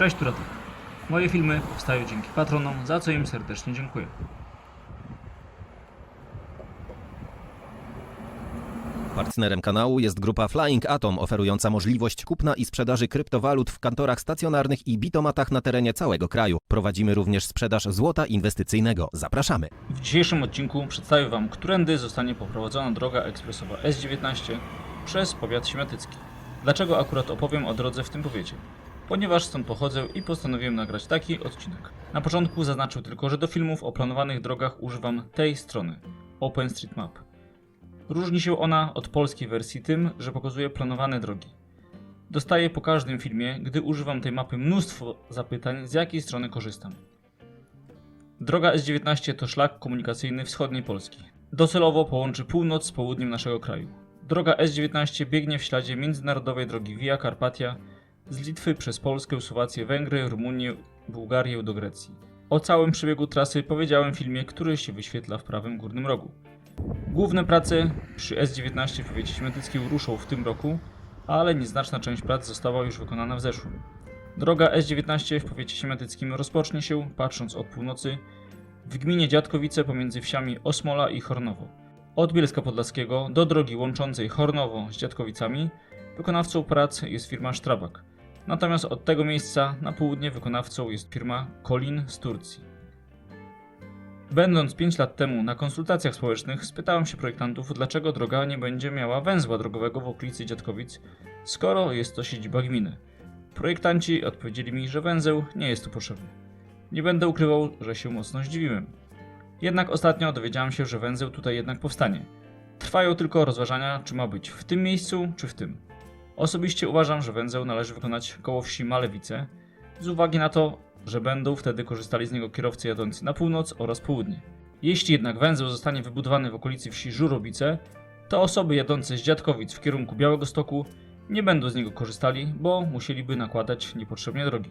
Cześć, tu Radek. Moje filmy powstają dzięki patronom, za co im serdecznie dziękuję. Partnerem kanału jest grupa Flying Atom, oferująca możliwość kupna i sprzedaży kryptowalut w kantorach stacjonarnych i bitomatach na terenie całego kraju. Prowadzimy również sprzedaż złota inwestycyjnego. Zapraszamy. W dzisiejszym odcinku przedstawię Wam, którędy zostanie poprowadzona droga ekspresowa S19 przez powiat śmiatycki. Dlaczego akurat opowiem o drodze w tym powiecie? Ponieważ stąd pochodzę i postanowiłem nagrać taki odcinek. Na początku zaznaczył tylko, że do filmów o planowanych drogach używam tej strony OpenStreetMap. Różni się ona od polskiej wersji tym, że pokazuje planowane drogi. Dostaję po każdym filmie, gdy używam tej mapy, mnóstwo zapytań, z jakiej strony korzystam. Droga S19 to szlak komunikacyjny wschodniej Polski. Docelowo połączy północ z południem naszego kraju. Droga S19 biegnie w śladzie międzynarodowej drogi Via Carpatia z Litwy przez Polskę, Słowację, Węgry, Rumunię, Bułgarię do Grecji. O całym przebiegu trasy powiedziałem w filmie, który się wyświetla w prawym górnym rogu. Główne prace przy S19 w powiecie śmiatyckim ruszą w tym roku, ale nieznaczna część prac została już wykonana w zeszłym. Droga S19 w powiecie śmiatyckim rozpocznie się, patrząc od północy, w gminie Dziadkowice pomiędzy wsiami Osmola i Hornowo. Od Bielska Podlaskiego do drogi łączącej Hornowo z Dziadkowicami wykonawcą prac jest firma Strabag. Natomiast od tego miejsca na południe wykonawcą jest firma Kolin z Turcji. Będąc 5 lat temu na konsultacjach społecznych, spytałem się projektantów, dlaczego droga nie będzie miała węzła drogowego w okolicy Dziadkowic, skoro jest to siedziba gminy. Projektanci odpowiedzieli mi, że węzeł nie jest tu potrzebny. Nie będę ukrywał, że się mocno zdziwiłem. Jednak ostatnio dowiedziałem się, że węzeł tutaj jednak powstanie. Trwają tylko rozważania, czy ma być w tym miejscu, czy w tym. Osobiście uważam, że węzeł należy wykonać koło wsi Malewice, z uwagi na to, że będą wtedy korzystali z niego kierowcy jadący na północ oraz południe. Jeśli jednak węzeł zostanie wybudowany w okolicy wsi Żurobice, to osoby jadące z Dziadkowic w kierunku Białego Stoku nie będą z niego korzystali, bo musieliby nakładać niepotrzebnie drogi.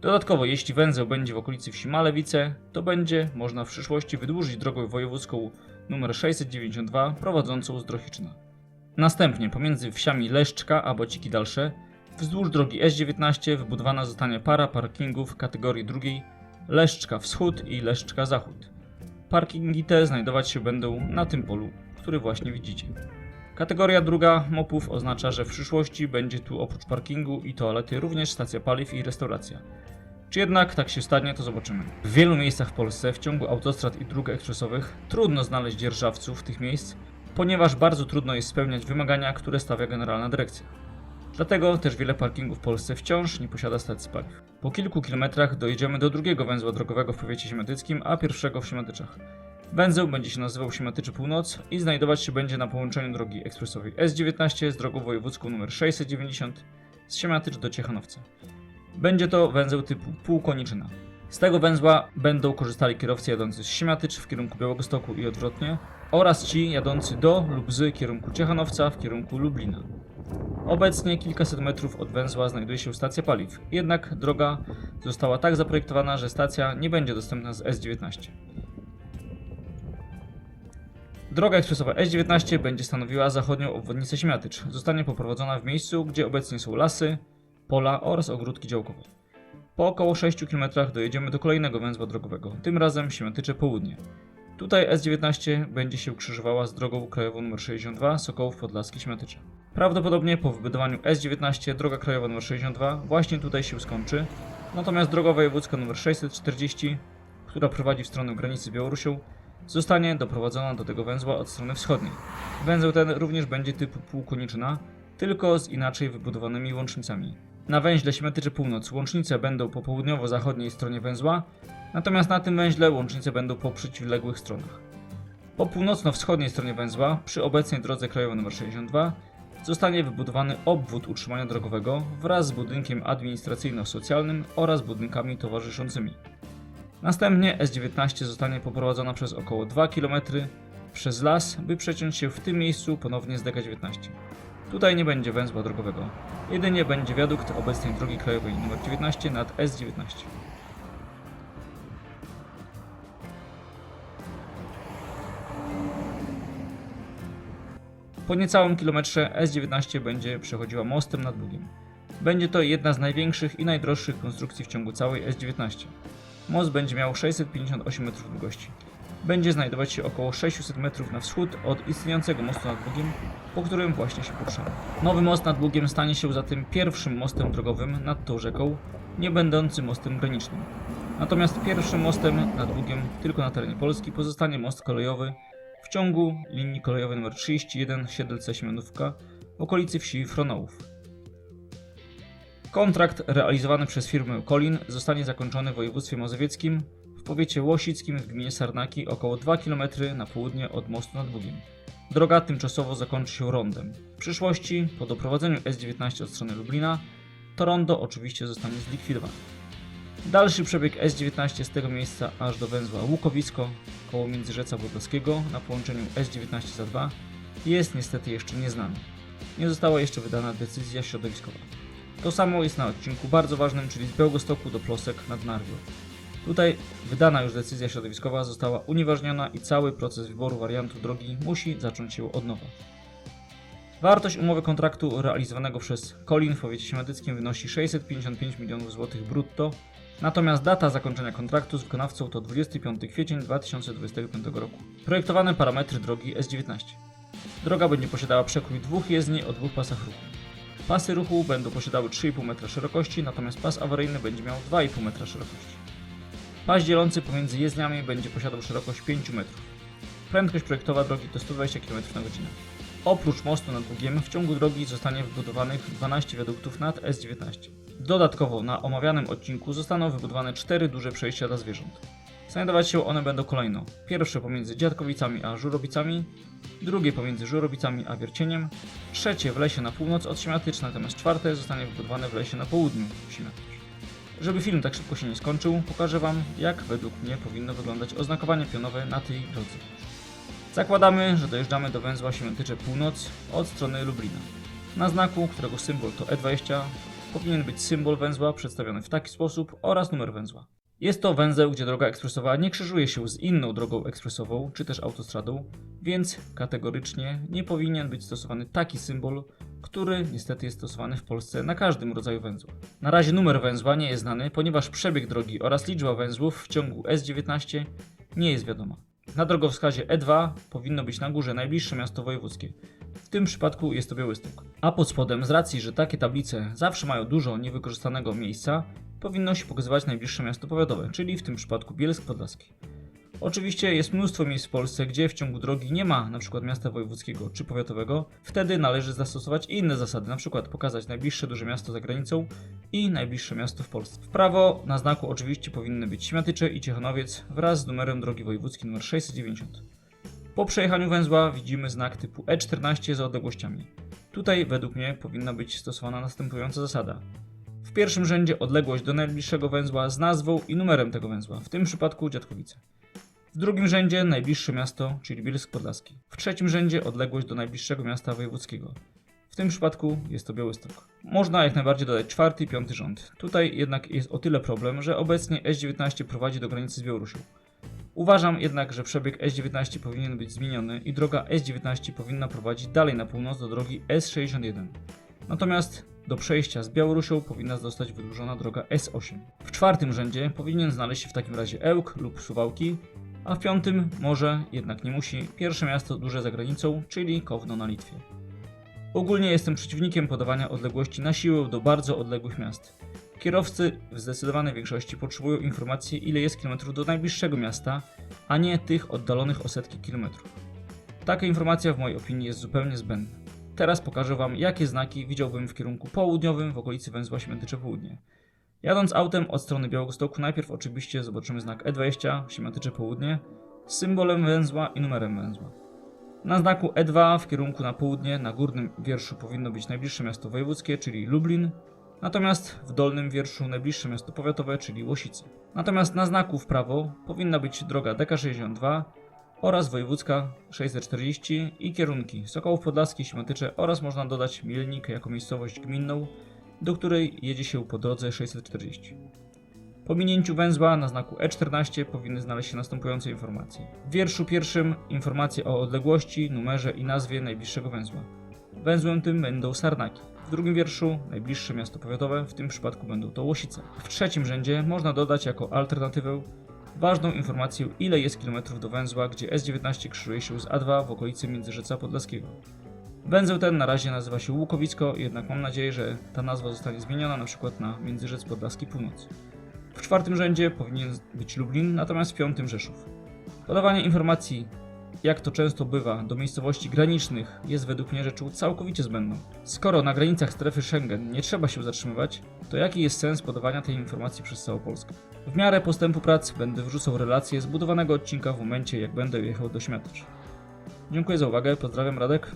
Dodatkowo, jeśli węzeł będzie w okolicy wsi Malewice, to będzie można w przyszłości wydłużyć drogę wojewódzką nr 692 prowadzącą z Drohiczyna. Następnie pomiędzy wsiami Leszczka a Bociki Dalsze wzdłuż drogi S19 wybudowana zostanie para parkingów kategorii drugiej Leszczka Wschód i Leszczka Zachód. Parkingi te znajdować się będą na tym polu, który właśnie widzicie. Kategoria druga mopów oznacza, że w przyszłości będzie tu oprócz parkingu i toalety również stacja paliw i restauracja. Czy jednak tak się stanie, to zobaczymy. W wielu miejscach w Polsce w ciągu autostrad i dróg ekspresowych trudno znaleźć dzierżawców tych miejsc, ponieważ bardzo trudno jest spełniać wymagania, które stawia Generalna Dyrekcja. Dlatego też wiele parkingów w Polsce wciąż nie posiada stacji paliw. Po kilku kilometrach dojedziemy do drugiego węzła drogowego w powiecie śmiatyckim, a pierwszego w Śmiatyczach. Węzeł będzie się nazywał Śmiatyczy Północ i znajdować się będzie na połączeniu drogi ekspresowej S19 z drogą wojewódzką nr 690 z Siemiatycz do Ciechanowca. Będzie to węzeł typu półkoniczyna. Z tego węzła będą korzystali kierowcy jadący z Siemiatycz w kierunku Białegostoku i odwrotnie oraz ci jadący do lub z kierunku Ciechanowca w kierunku Lublina. Obecnie kilkaset metrów od węzła znajduje się stacja paliw, jednak droga została tak zaprojektowana, że stacja nie będzie dostępna z S19. Droga ekspresowa S19 będzie stanowiła zachodnią obwodnicę Śmiatycz. Zostanie poprowadzona w miejscu, gdzie obecnie są lasy, pola oraz ogródki działkowe. Po około 6 km dojedziemy do kolejnego węzła drogowego, tym razem Śmiatycze Południe. Tutaj S19 będzie się krzyżowała z drogą krajową nr 62 Sokołów Podlaski Śmiatycze. Prawdopodobnie po wybudowaniu S19 droga krajowa nr 62 właśnie tutaj się skończy, natomiast droga wojewódzka nr 640, która prowadzi w stronę granicy z Białorusią, zostanie doprowadzona do tego węzła od strony wschodniej. Węzeł ten również będzie typu półkoniczyna, tylko z inaczej wybudowanymi łącznicami. Na węźle Śmiatyczy Północ łącznice będą po południowo-zachodniej stronie węzła, natomiast na tym węźle łącznice będą po przeciwległych stronach. Po północno-wschodniej stronie węzła, przy obecnej drodze krajowej nr 62, zostanie wybudowany obwód utrzymania drogowego wraz z budynkiem administracyjno-socjalnym oraz budynkami towarzyszącymi. Następnie S19 zostanie poprowadzona przez około 2 km przez las, by przeciąć się w tym miejscu ponownie z DK19. Tutaj nie będzie węzła drogowego, jedynie będzie wiadukt obecnej drogi krajowej nr 19 nad S19. Po niecałym kilometrze S19 będzie przechodziła mostem nad Bugiem. Będzie to jedna z największych i najdroższych konstrukcji w ciągu całej S19. Most będzie miał 658 metrów długości. Będzie znajdować się około 600 metrów na wschód od istniejącego mostu nad Bugiem, po którym właśnie się poruszamy. Nowy most nad Bugiem stanie się zatem pierwszym mostem drogowym nad tą rzeką, nie będącym mostem granicznym. Natomiast pierwszym mostem nad Bugiem tylko na terenie Polski pozostanie most kolejowy w ciągu linii kolejowej nr 31 Siedlce-Siemianówka w okolicy wsi Fronołów. Kontrakt realizowany przez firmę Kolin zostanie zakończony w województwie mazowieckim powiecie łosickim w gminie Sarnaki około 2 km na południe od mostu nad Bugiem. Droga tymczasowo zakończy się rondem. W przyszłości, po doprowadzeniu S19 od strony Lublina, to rondo oczywiście zostanie zlikwidowane. Dalszy przebieg S19 z tego miejsca aż do węzła Łukowisko koło Międzyrzeca Wodowskiego na połączeniu S19 za 2 jest niestety jeszcze nieznany. Nie została jeszcze wydana decyzja środowiskowa. To samo jest na odcinku bardzo ważnym, czyli z Bełgostoku do Plosek nad Narwią. Tutaj wydana już decyzja środowiskowa została unieważniona i cały proces wyboru wariantu drogi musi zacząć się od nowa. Wartość umowy kontraktu realizowanego przez Kolin w powiecie świątyckim wynosi 655 milionów złotych brutto, natomiast data zakończenia kontraktu z wykonawcą to 25 kwiecień 2025 roku. Projektowane parametry drogi S19. Droga będzie posiadała przekrój dwóch jezdni o dwóch pasach ruchu. Pasy ruchu będą posiadały 3,5 metra szerokości, natomiast pas awaryjny będzie miał 2,5 metra szerokości. Pas dzielący pomiędzy jezdniami będzie posiadał szerokość 5 metrów. Prędkość projektowa drogi to 120 km na godzinę. Oprócz mostu nad Bugiem w ciągu drogi zostanie wybudowanych 12 wiaduktów nad S19. Dodatkowo na omawianym odcinku zostaną wybudowane 4 duże przejścia dla zwierząt. Znajdować się one będą kolejno. Pierwsze pomiędzy Dziadkowicami a Żurowicami, drugie pomiędzy Żurowicami a Wiercieniem, trzecie w lesie na północ od Siemiatycz, natomiast czwarte zostanie wybudowane w lesie na południu Siemiatycz. Żeby film tak szybko się nie skończył, pokażę Wam, jak według mnie powinno wyglądać oznakowanie pionowe na tej drodze. Zakładamy, że dojeżdżamy do węzła Siemiatycze Północ od strony Lublina. Na znaku, którego symbol to E20, powinien być symbol węzła przedstawiony w taki sposób oraz numer węzła. Jest to węzeł, gdzie droga ekspresowa nie krzyżuje się z inną drogą ekspresową czy też autostradą, więc kategorycznie nie powinien być stosowany taki symbol, który niestety jest stosowany w Polsce na każdym rodzaju węzła. Na razie numer węzła nie jest znany, ponieważ przebieg drogi oraz liczba węzłów w ciągu S19 nie jest wiadoma. Na drogowskazie E2 powinno być na górze najbliższe miasto wojewódzkie. W tym przypadku jest to Białystok. A pod spodem, z racji, że takie tablice zawsze mają dużo niewykorzystanego miejsca, powinno się pokazywać najbliższe miasto powiatowe, czyli w tym przypadku Bielsk Podlaski. Oczywiście jest mnóstwo miejsc w Polsce, gdzie w ciągu drogi nie ma np. miasta wojewódzkiego czy powiatowego, wtedy należy zastosować inne zasady, np. pokazać najbliższe duże miasto za granicą i najbliższe miasto w Polsce. W prawo na znaku oczywiście powinny być Śmiatycze i Ciechanowiec wraz z numerem drogi wojewódzkiej nr 690. Po przejechaniu węzła widzimy znak typu E14 za odległościami. Tutaj według mnie powinna być stosowana następująca zasada. W pierwszym rzędzie odległość do najbliższego węzła z nazwą i numerem tego węzła, w tym przypadku Dziadkowice. W drugim rzędzie najbliższe miasto, czyli Bielsk Podlaski. W trzecim rzędzie odległość do najbliższego miasta wojewódzkiego. W tym przypadku jest to Białystok. Można jak najbardziej dodać czwarty i piąty rząd. Tutaj jednak jest o tyle problem, że obecnie S19 prowadzi do granicy z Białorusią. Uważam jednak, że przebieg S19 powinien być zmieniony i droga S19 powinna prowadzić dalej na północ do drogi S61. Natomiast do przejścia z Białorusią powinna zostać wydłużona droga S8. W czwartym rzędzie powinien znaleźć się w takim razie Ełk lub Suwałki, a w piątym może, jednak nie musi, pierwsze miasto duże za granicą, czyli Kowno na Litwie. Ogólnie jestem przeciwnikiem podawania odległości na siłę do bardzo odległych miast. Kierowcy w zdecydowanej większości potrzebują informacji, ile jest kilometrów do najbliższego miasta, a nie tych oddalonych o setki kilometrów. Taka informacja w mojej opinii jest zupełnie zbędna. Teraz pokażę Wam, jakie znaki widziałbym w kierunku południowym w okolicy węzła Śmiatycze Południe. Jadąc autem od strony Białegostoku, najpierw oczywiście zobaczymy znak E20 Śmiatycze Południe z symbolem węzła i numerem węzła. Na znaku E2 w kierunku na południe na górnym wierszu powinno być najbliższe miasto wojewódzkie, czyli Lublin, natomiast w dolnym wierszu najbliższe miasto powiatowe, czyli Łosice. Natomiast na znaku w prawo powinna być droga DK62 oraz wojewódzka 640 i kierunki Sokołów Podlaski, Śmiatycze oraz można dodać Mielnik jako miejscowość gminną, do której jedzie się po drodze 640. Po minięciu węzła na znaku E14 powinny znaleźć się następujące informacje. W wierszu pierwszym informacje o odległości, numerze i nazwie najbliższego węzła. Węzłem tym będą Sarnaki. W drugim wierszu najbliższe miasto powiatowe, w tym przypadku będą to Łosice. W trzecim rzędzie można dodać jako alternatywę ważną informację ile jest kilometrów do węzła, gdzie S19 krzyżuje się z A2 w okolicy Międzyrzeca Podlaskiego. Węzeł ten na razie nazywa się Łukowisko, jednak mam nadzieję, że ta nazwa zostanie zmieniona na przykład na Międzyrzec Podlaski Północ. W czwartym rzędzie powinien być Lublin, natomiast w piątym Rzeszów. Podawanie informacji, jak to często bywa, do miejscowości granicznych jest według mnie rzeczą całkowicie zbędną. Skoro na granicach strefy Schengen nie trzeba się zatrzymywać, to jaki jest sens podawania tej informacji przez całą Polskę? W miarę postępu prac będę wrzucał relacje zbudowanego odcinka w momencie, jak będę jechał do Śmiatacz. Dziękuję za uwagę, pozdrawiam Radek.